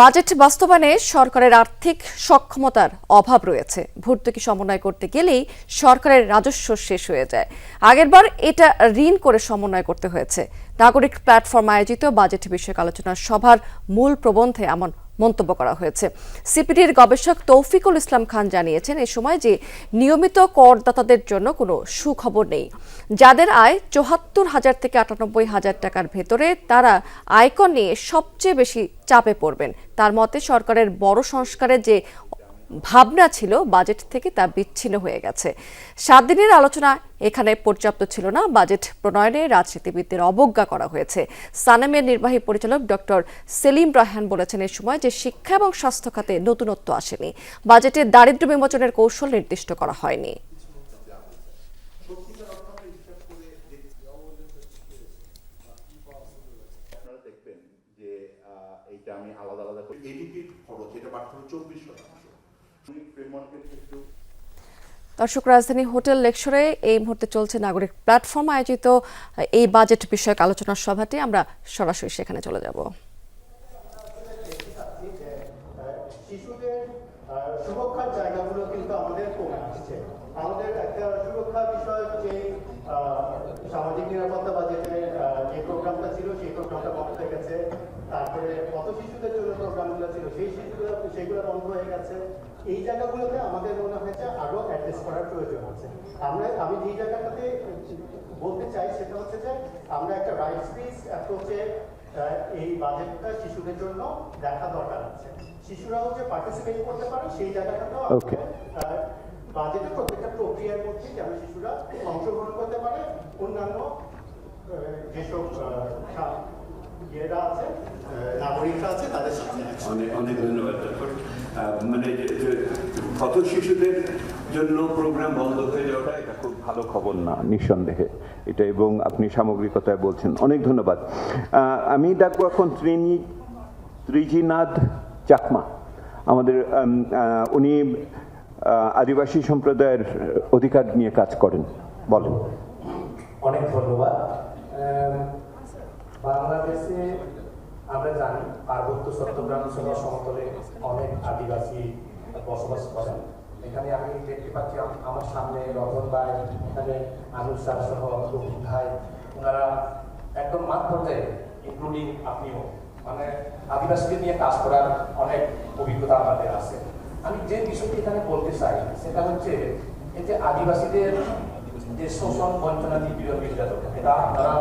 Budget বাস্তবায়নে সরকারের আর্থিক সক্ষমতার অভাব রয়েছে। ভর্তুকি সমন্বয় করতে গেলেই সরকারের রাজস্ব শেষ হয়ে যায়। আগেরবার এটা ঋণ করে সমন্বয় করতে হয়েছে। নাগরিক প্ল্যাটফর্ম আয়োজিত বাজেট বিষয়ক আলোচনা সভার মূল প্রবন্ধে এমন মন্তব্য করা হয়েছে। সিপিডির গবেষক তৌফিকুল ইসলাম খান জানিয়েছেন এ সময় যে নিয়মিত করদাতাদের জন্য কোনো সুখবর নেই। যাদের আয় চুহাত্তর হাজার থেকে আটানব্বই হাজার টাকার ভেতরে, তারা আয়কর নিয়ে সবচেয়ে বেশি চাপে পড়বেন। তার মতে সরকারের বড় সংস্কারের যে ভাবনা ছিল, বাজেট থেকে তা বিচ্ছিন্ন হয়ে গেছে। সাত দিনের আলোচনা এখানে পর্যাপ্ত ছিল না। বাজেট প্রণয়নে রাজনীতিবিদদের অবজ্ঞা করা হয়েছে। সানেমের নির্বাহী পরিচালক ডক্টর সেলিম রায়হান বলেছেন এ সময় যে শিক্ষা এবং স্বাস্থ্য খাতে নতুনত্ব আসেনি। বাজেটে দারিদ্র্য বিমোচনের কৌশল নির্দিষ্ট করা হয়নি। আমি আলাদা আলাদা করে। খরচ, এটা চব্বিশ শতাংশ। দর্শক, রাজধানী হোটেল লেকশরে এই মুহূর্তে চলছে নাগরিক প্ল্যাটফর্ম আয়োজিত এই বাজেট বিষয়ক আলোচনা সভাটি। আমরা সরাসরি সেখানে চলে যাব। সেগুলো বন্ধ হয়ে গেছে। এই জায়গাগুলোতে আমাদের মনে হয়েছে আরও অ্যাড্রেস করার প্রয়োজন আছে। আমরা আমি যেই জায়গাটাতে বলতে চাই সেটা হচ্ছে যে আমরা একটা রাইটস বেস অ্যাপ্রোচে এই বাজেটটা শিশুদের জন্য দেখা দরকার আছে। শিশুরাও যে পার্টিসিপেট করতে পারে সেই জায়গাটাতেও Okay. বাজেটের প্রত্যেকটা প্রক্রিয়ার মধ্যে যেন শিশুরা অংশগ্রহণ করতে পারে। অন্যান্য যেসব ইয়েরা আছে আহ, নাগরিকরা আছে তাদের সাথে অনেক অনেক ধন্যবাদ মানে যে শিশুদের জন্য প্রোগ্রাম বন্ধ হয়ে যাওয়াটা এটা খুব ভালো খবর না, নিঃসন্দেহে। এটা এবং আপনি সামগ্রিকতায় বলছেন। অনেক ধন্যবাদ। আমি ডাকবো এখন ত্রিনী ত্রিজিনাথ চাকমা। আমাদের উনি আদিবাসী সম্প্রদায়ের অধিকার নিয়ে কাজ করেন। বলেন। অনেক ধন্যবাদ। বাংলাদেশে আমরা জানি পার্বত্য চট্টগ্রাম সহ সমতলে অনেক আদিবাসী বসবাস করেন। এখানে আমি দেখতে পাচ্ছি আমার সামনে রতন ভাই, এখানে আনুর স্যার সহ রবি ভাই। ওনারা একদম মাঠ পর্যায়ে ইনক্লুডিং আপনিও। মানে আদিবাসীদের নিয়ে কাজ করার অনেক অভিজ্ঞতা আমাদের আছে। আমি যে বিষয়টি এখানে বলতে চাই, সেটা হচ্ছে যে আদিবাসীদের যে শোষণ বঞ্চনা নিপীড়ন নির্যাতন এটা আপনারা